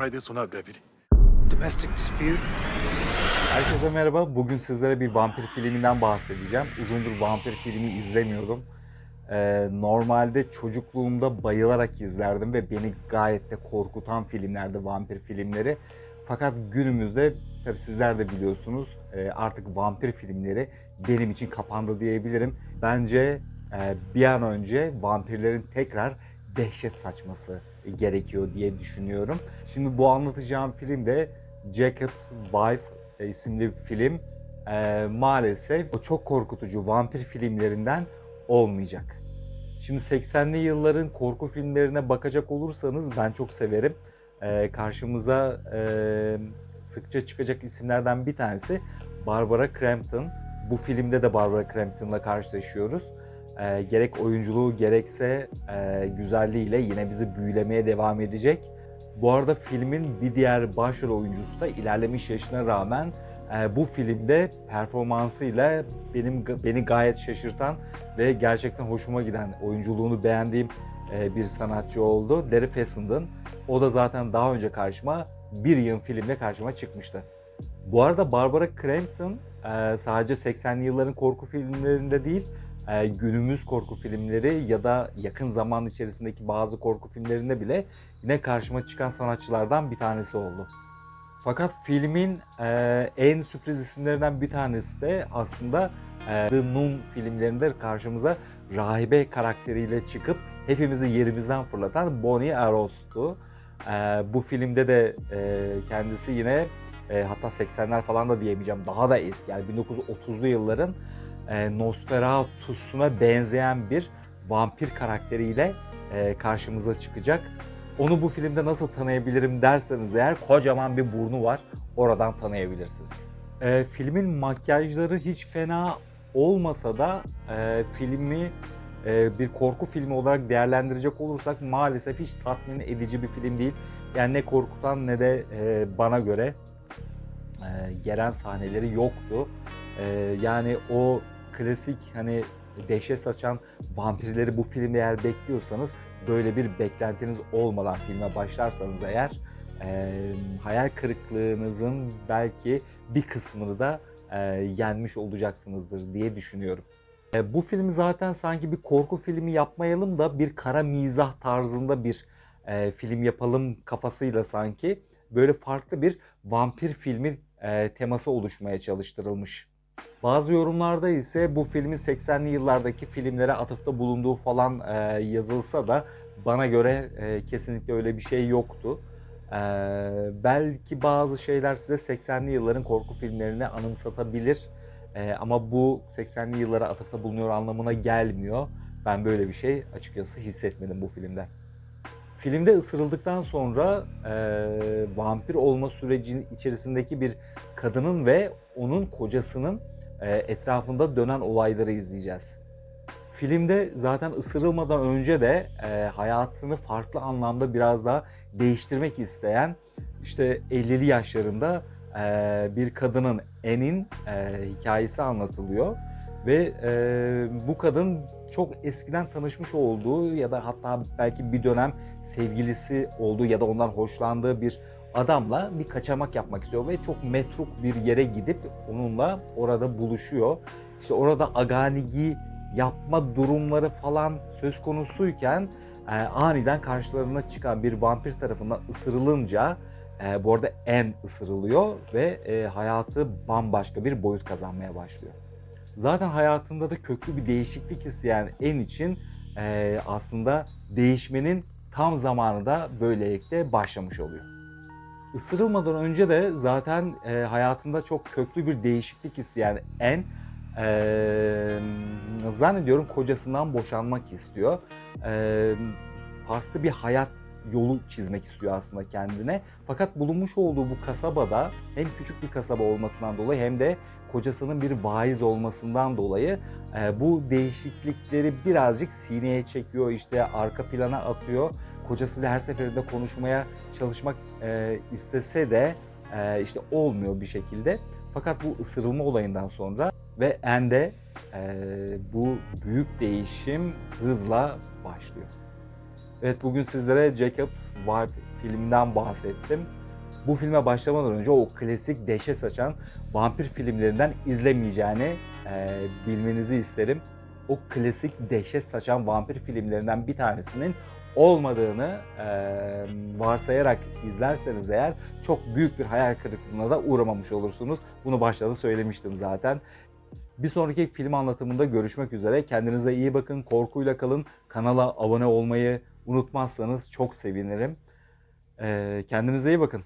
one up, deputy? Domestic dispute? Herkese merhaba. Bugün sizlere bir vampir filminden bahsedeceğim. Uzundur vampir filmi izlemiyordum. Ee, normalde çocukluğumda bayılarak izlerdim ve beni gayet de korkutan filmlerdi vampir filmleri. Fakat günümüzde tabi sizler de biliyorsunuz e, artık vampir filmleri benim için kapandı diyebilirim. Bence e, bir an önce vampirlerin tekrar dehşet saçması gerekiyor diye düşünüyorum. Şimdi bu anlatacağım film de Jacob's Wife isimli bir film. E, maalesef o çok korkutucu vampir filmlerinden olmayacak. Şimdi 80'li yılların korku filmlerine bakacak olursanız ben çok severim. E, karşımıza e, sıkça çıkacak isimlerden bir tanesi Barbara Crampton. Bu filmde de Barbara Crampton'la karşılaşıyoruz. E, gerek oyunculuğu gerekse e, güzelliğiyle yine bizi büyülemeye devam edecek. Bu arada filmin bir diğer başrol oyuncusu da ilerlemiş yaşına rağmen e, bu filmde performansıyla benim beni gayet şaşırtan ve gerçekten hoşuma giden oyunculuğunu beğendiğim e, bir sanatçı oldu. Larry Fessenden. O da zaten daha önce karşıma bir yıl filmle karşıma çıkmıştı. Bu arada Barbara Crampton e, sadece 80'li yılların korku filmlerinde değil, e, günümüz korku filmleri ya da yakın zaman içerisindeki bazı korku filmlerinde bile yine karşıma çıkan sanatçılardan bir tanesi oldu. Fakat filmin e, en sürpriz isimlerinden bir tanesi de aslında e, The Nun filmlerinde karşımıza rahibe karakteriyle çıkıp hepimizi yerimizden fırlatan Bonnie Aros'tu. E, bu filmde de kendisi yine hatta 80'ler falan da diyemeyeceğim daha da eski yani 1930'lu yılların e, Nosferatu'suna benzeyen bir vampir karakteriyle e, karşımıza çıkacak. Onu bu filmde nasıl tanıyabilirim derseniz eğer kocaman bir burnu var. Oradan tanıyabilirsiniz. E, filmin makyajları hiç fena olmasa da e, filmi e, bir korku filmi olarak değerlendirecek olursak maalesef hiç tatmin edici bir film değil. Yani ne korkutan ne de e, bana göre e, gelen sahneleri yoktu. E, yani o klasik hani dehşet saçan vampirleri bu filmde eğer bekliyorsanız böyle bir beklentiniz olmadan filme başlarsanız eğer e, hayal kırıklığınızın belki bir kısmını da e, yenmiş olacaksınızdır diye düşünüyorum. E, bu filmi zaten sanki bir korku filmi yapmayalım da bir kara mizah tarzında bir e, film yapalım kafasıyla sanki böyle farklı bir vampir filmi e, teması oluşmaya çalıştırılmış. Bazı yorumlarda ise bu filmin 80'li yıllardaki filmlere atıfta bulunduğu falan e, yazılsa da bana göre e, kesinlikle öyle bir şey yoktu. E, belki bazı şeyler size 80'li yılların korku filmlerini anımsatabilir. E, ama bu 80'li yıllara atıfta bulunuyor anlamına gelmiyor. Ben böyle bir şey açıkçası hissetmedim bu filmde. Filmde ısırıldıktan sonra e, vampir olma sürecinin içerisindeki bir kadının ve onun kocasının e, etrafında dönen olayları izleyeceğiz. Filmde zaten ısırılmadan önce de e, hayatını farklı anlamda biraz daha değiştirmek isteyen işte 50'li yaşlarında e, bir kadının Anne'in e, hikayesi anlatılıyor ve e, bu kadın çok eskiden tanışmış olduğu ya da hatta belki bir dönem sevgilisi olduğu ya da ondan hoşlandığı bir adamla bir kaçamak yapmak istiyor ve çok metruk bir yere gidip onunla orada buluşuyor. İşte orada aganigi yapma durumları falan söz konusuyken e, aniden karşılarına çıkan bir vampir tarafından ısırılınca e, bu arada en ısırılıyor ve e, hayatı bambaşka bir boyut kazanmaya başlıyor. Zaten hayatında da köklü bir değişiklik isteyen en için e, aslında değişmenin tam zamanı da böylelikle başlamış oluyor. Isırılmadan önce de zaten e, hayatında çok köklü bir değişiklik isteyen en e, zannediyorum kocasından boşanmak istiyor. E, farklı bir hayat yolu çizmek istiyor aslında kendine. Fakat bulunmuş olduğu bu kasabada hem küçük bir kasaba olmasından dolayı hem de kocasının bir vaiz olmasından dolayı e, bu değişiklikleri birazcık sineye çekiyor. işte arka plana atıyor. Kocasıyla her seferinde konuşmaya çalışmak e, istese de e, işte olmuyor bir şekilde. Fakat bu ısırılma olayından sonra ve ende e, bu büyük değişim hızla başlıyor. Evet bugün sizlere Jacob's Wife filminden bahsettim. Bu filme başlamadan önce o klasik deşe saçan vampir filmlerinden izlemeyeceğini e, bilmenizi isterim. O klasik dehşet saçan vampir filmlerinden bir tanesinin olmadığını e, varsayarak izlerseniz eğer çok büyük bir hayal kırıklığına da uğramamış olursunuz. Bunu başta söylemiştim zaten. Bir sonraki film anlatımında görüşmek üzere. Kendinize iyi bakın, korkuyla kalın. Kanala abone olmayı unutmazsanız çok sevinirim. E, kendinize iyi bakın.